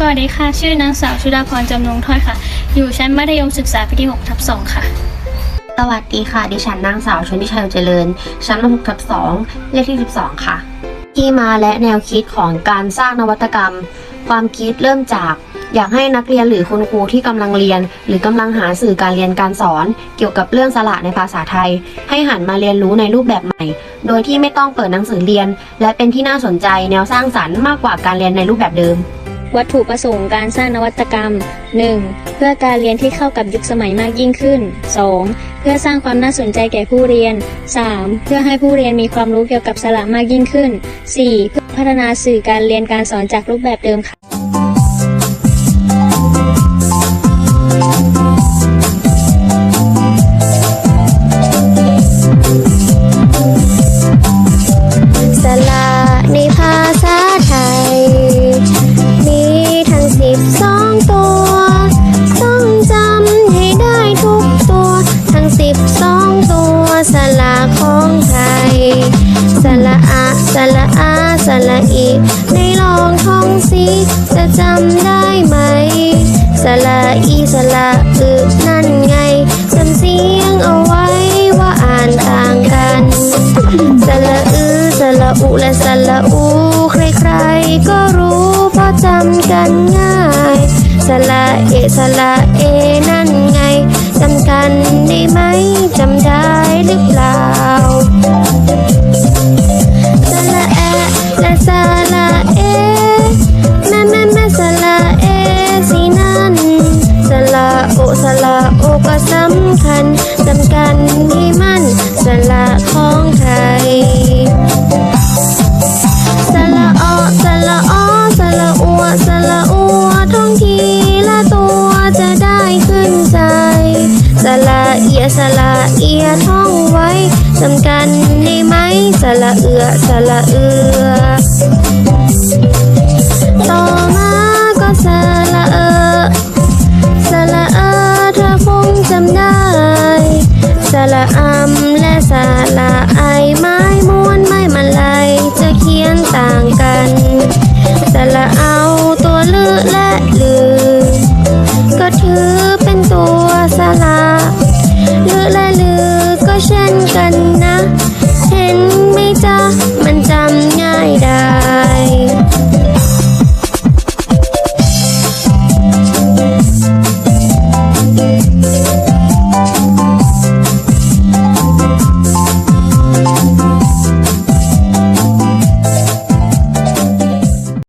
สวัสดีค่ะ ชื่อนางสาวชุดาพรจำนงถ้อยค่ะ อยู่ชั้นมัธยมศึกษาปีที่6ทับ2ค่ะ สวัสดีค่ะ ดิฉันนางสาวชนทิชัยเจริญ ชั้นม .6 ทับ2เลขที่ 12 ค่ะ ที่มาและแนวคิดของการสร้างนวัตกรรม ความคิดเริ่มจาก อยากให้นักเรียนหรือคุณครูที่กำลังเรียน หรือกำลังหาสื่อการเรียนการสอน เกี่ยวกับเรื่องสระในภาษาไทย ให้หันมาเรียนรู้ในรูปแบบใหม่ โดยที่ไม่ต้องเปิดหนังสือเรียน และเป็นที่น่าสนใจแนวสร้างสรรค์มากกว่าการเรียนในรูปแบบเดิม วัตถุประสงค์การสร้างนวัตกรรม 1. เพื่อการเรียนที่เข้ากับยุคสมัยมากยิ่งขึ้น 2. เพื่อสร้างความน่าสนใจแก่ผู้เรียน 3. เพื่อให้ผู้เรียนมีความรู้เกี่ยวกับสระมากยิ่งขึ้น 4. เพื่อพัฒนาสื่อการเรียนการสอนจากรูปแบบเดิมค่ะ องตัว ต้องจำให้ได้ทุกตัว ทั้งสิบสองตัวสละของไทยสละอะสละอาสละอีในลองท่องสิจะจำได้ไหมสละอีสละอึนั่นไงจำเสียงเอาไว้ว่าอ่านต่างกันสละอือสละอุและสละอูใครๆก็รู้เพราะจำกันง่าย สละเอสละเอนั่นไงจำกันได้ไหมจำได้หรือเปล่าสละแอและสละเอแม่แม่แม่สละเอสีนั่นสละโอสละโอก็สำคัญจำกัน ละเอียสละเอียท่องไว้จำกันได้ไหมสละเอือสละเอือต่อมาก็สละเออสละเออเธอคงจำได้สละอำและสละไอไม้ม้วนไม้มันลายจะเขียนต่างกันสละเอาตัวลือและลือก็ถือ